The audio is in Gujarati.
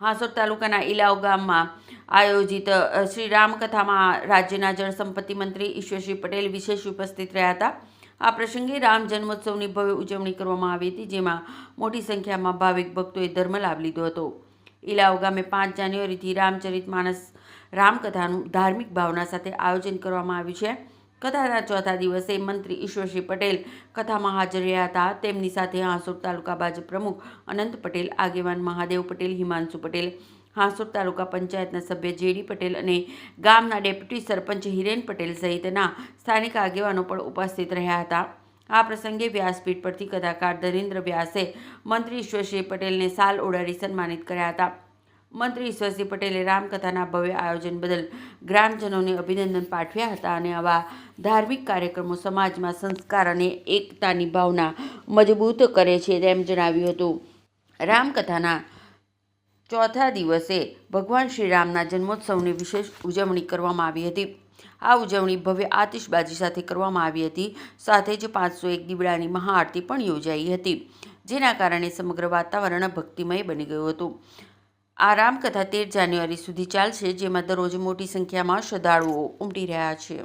હાંસોદ તાલુકાના ઇલાવ ગામમાં આયોજિત શ્રી રામકથામાં રાજ્યના જળસંપત્તિ મંત્રી ઈશ્વરસિંહ પટેલ વિશેષ ઉપસ્થિત રહ્યા હતા. આ પ્રસંગે રામ જન્મોત્સવની ભવ્ય ઉજવણી કરવામાં આવી હતી, જેમાં મોટી સંખ્યામાં ભાવિક ભક્તોએ ધર્મ લાભ લીધો હતો. ઇલાવ ગામે પાંચ જાન્યુઆરીથી રામચરિત માનસ રામકથાનું ધાર્મિક ભાવના સાથે આયોજન કરવામાં આવ્યું છે. કથાના ચોથા દિવસે મંત્રી ઈશ્વરસિંહ પટેલ કથામાં હાજર રહ્યા હતા. તેમની સાથે હાંસોર તાલુકા ભાજપ પ્રમુખ અનંત પટેલ, આગેવાન મહાદેવ પટેલ, હિમાંશુ પટેલ હાંસોર તાલુકા પંચાયતના સભ્ય જેડી પટેલ અને ગામના ડેપ્યુટી સરપંચ હિરેન પટેલ સહિતના સ્થાનિક આગેવાનો પણ ઉપસ્થિત રહ્યા હતા. આ પ્રસંગે વ્યાસપીઠ પરથી કથાકાર ધરેન્દ્ર વ્યાસે મંત્રી ઈશ્વરસિંહ પટેલને સાલ ઓઢાડી સન્માનિત કર્યા હતા. મંત્રી ઈશ્વરસિંહ પટેલે રામકથાના ભવ્ય આયોજન બદલ ગ્રામજનોને અભિનંદન પાઠવ્યા હતા અને આવા ધાર્મિક કાર્યક્રમો સમાજમાં સંસ્કાર અને એકતાની ભાવના મજબૂત કરે છે તેમ જણાવ્યું હતું. રામકથાના ચોથા દિવસે ભગવાન શ્રી રામના જન્મોત્સવની વિશેષ ઉજવણી કરવામાં આવી હતી. આ ઉજવણી ભવ્ય આતિશબાજી સાથે કરવામાં આવી હતી. સાથે જ પાંચસો એક દીવડાની મહાઆરતી પણ યોજાઈ હતી, જેના કારણે સમગ્ર વાતાવરણ ભક્તિમય બની ગયું હતું. આ રામકથા તેર જાન્યુઆરી સુધી ચાલશે જેમાં દરરોજ મોટી સંખ્યામાં શ્રદ્ધાળુઓ ઉમટી રહ્યા છે.